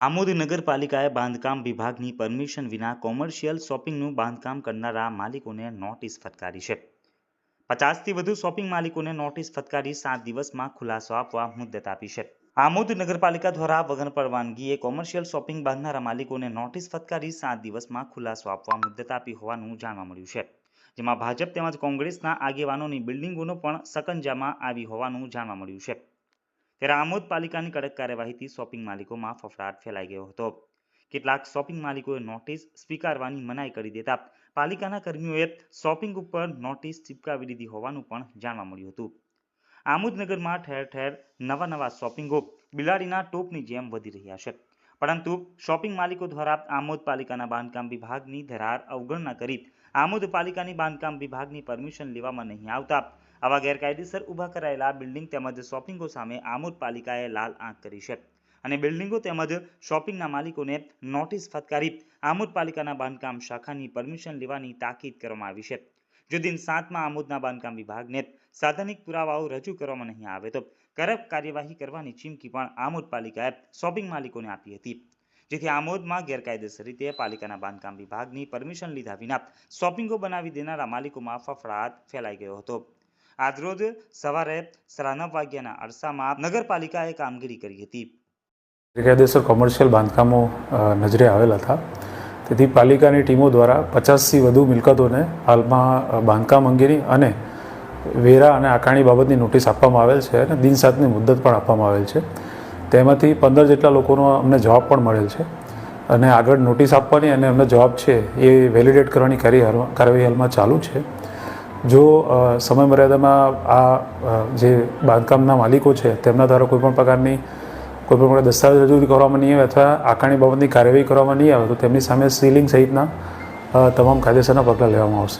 આમોદ નગરપાલિકાએ બાંધકામ વિભાગની પરમિશન વિના કોમર્શિયલ શોપિંગનું બાંધકામ કરનારા માલિકોને નોટિસ ફટકારી છે. પચાસથી વધુ શોપિંગ માલિકોને નોટિસ ફટકારી સાત દિવસમાં ખુલાસો આપવા મુદ્દત આપી છે. આમોદ નગરપાલિકા દ્વારા વગર પરવાનગીએ કોમર્શિયલ શોપિંગ બાંધનારા માલિકોને નોટિસ ફટકારી સાત દિવસમાં ખુલાસો આપવા મુદ્દત આપી હોવાનું જાણવા મળ્યું છે. જેમાં ભાજપ તેમજ કોંગ્રેસના આગેવાનોની બિલ્ડિંગોનો પણ સકંજામાં આવી હોવાનું જાણવા મળ્યું છે. ત્યારે આમોદ પાલિકાની કડક કાર્યવાહીથી શોપિંગ માલિકોમાં ફફડાટ ફેલાઈ ગયો હતો. કેટલાક શોપિંગ માલિકોએ નોટિસ સ્વીકારવાની મનાઈ કરી દેતા પાલિકાના કર્મીઓએ શોપિંગ ઉપર નોટિસ ચીપકાવી દીધી હોવાનું પણ જાણવા મળ્યું હતું. આમોદનગરમાં ઠેર ઠેર નવા નવા શોપિંગો બિલાડીના ટોપની જેમ વધી રહ્યા છે. પરંતુ શોપિંગ માલિકો દ્વારા આમોદ પાલિકાના બાંધકામ વિભાગની ધરાર અવગણના કરી આમોદ પાલિકાની બાંધકામ વિભાગની પરમિશન લેવામાં નહીં આવતા આવા ગેરકાયદેસર ઊભા કરાયેલા બિલ્ડિંગ તેમજ શોપિંગો સામે આમોદ પાલિકાએ લાલ આંખ કરી છે. અને બિલ્ડિંગો તેમજ શોપિંગના માલિકોને નોટિસ ફટકારી આમોદ પાલિકાના બાંધકામ શાખાની પરમિશન લેવાની તાકીદ કરવામાં આવી છે. જો દિન સાતમાં આમોદના બાંધકામ વિભાગને સાધનિક પુરાવાઓ રજૂ કરવામાં નહીં આવે તો કડક કાર્યવાહી કરવાની ચીમકી પણ આમોદ પાલિકાએ શોપિંગ માલિકોને આપી હતી. જેથી આમોદમાં ગેરકાયદેસર રીતે પાલિકાના બાંધકામ વિભાગની પરમિશન લીધા વિના શોપિંગો બનાવી દેનારા માલિકોમાં ફફડાટ ફેલાઈ ગયો હતો. આજરોજ સવારે સાડા નવ વાગ્યાના અરસામાં નગરપાલિકાએ કામગીરી કરી હતી. ગેરકાયદેસર કોમર્શિયલ બાંધકામો નજરે આવેલા હતા. તેથી પાલિકાની ટીમો દ્વારા પચાસથી વધુ મિલકતોને હાલમાં બાંધકામ અંગેની અને વેરા અને આકારણી બાબતની નોટિસ આપવામાં આવેલ છે અને દિન સાતની મુદ્દત પણ આપવામાં આવેલ છે. તેમાંથી પંદર જેટલા લોકોનો અમને જવાબ પણ મળેલ છે. અને આગળ નોટિસ આપવાની અને એમનો જવાબ છે એ વેલિડેટ કરવાની કાર્ય કાર્યવાહી હાલમાં ચાલુ છે. જો સમયમર્યાદામાં સમય મર્યાદામાં આ જે બાંધકામના માલિકો છે, તેમના દ્વારા કોઈપણ પ્રકારની કોઈપણ પ્રકારના દસ્તાવેજ રજૂ કરવામાં નહીં આવે અથવા આકારણી બાબતની કાર્યવાહી કરવામાં નહીં આવે, તો તેમની સામે સીલિંગ સહિતના તમામ કાયદેસરના પગલાં લેવામાં આવશે.